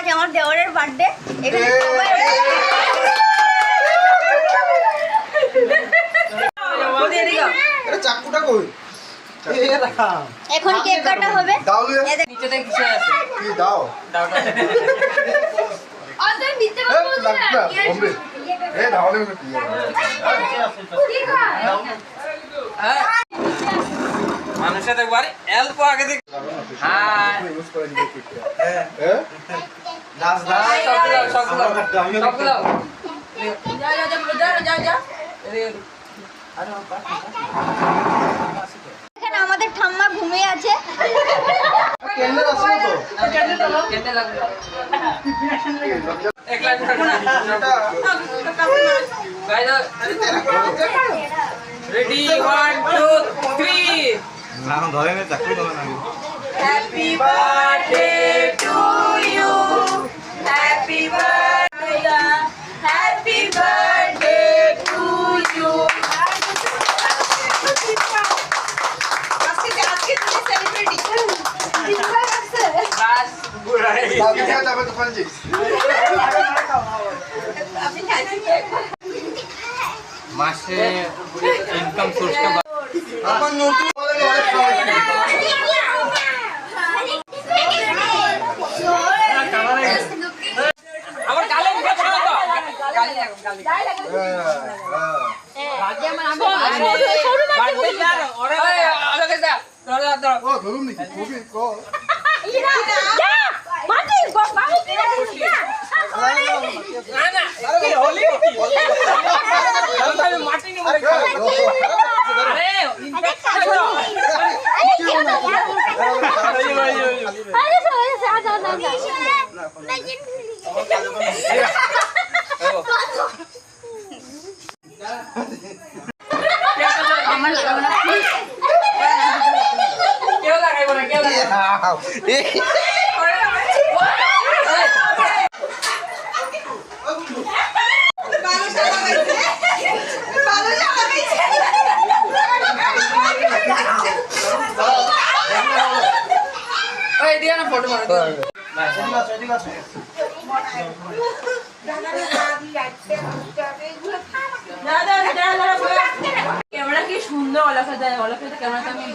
আজ আমার দেওরের বার্থডে এখানে সবাই চাকুটা কই? এখন কেক কাটা হবে। কিছু আছে। কি দাও। দাওটা। এ, দাও দেখব আরে আগে দেখ। হ্যাঁ আমাদের ঠাম্মা ঘুমিয়ে আছে। রেডি 1 2 3 না ধরে নে চাকরি ধরে না happy birthday to you happy birthday happy birthday to you বাস বুড়াই দাদি খেয়ে যাবে দোকান জি মাসে ইনকাম সোর্সটা আমার নতুন ধরুন নাকি কবি ক না না আরে হোলি কি আমি আমি মাটি কেউ লাগাইবো না কেউ লাগাইবো দিয়া না ফটো মারো ক্যামেরা কি সুন্দর অলাফে দেয় অলাফে ক্যামেরাটা আমি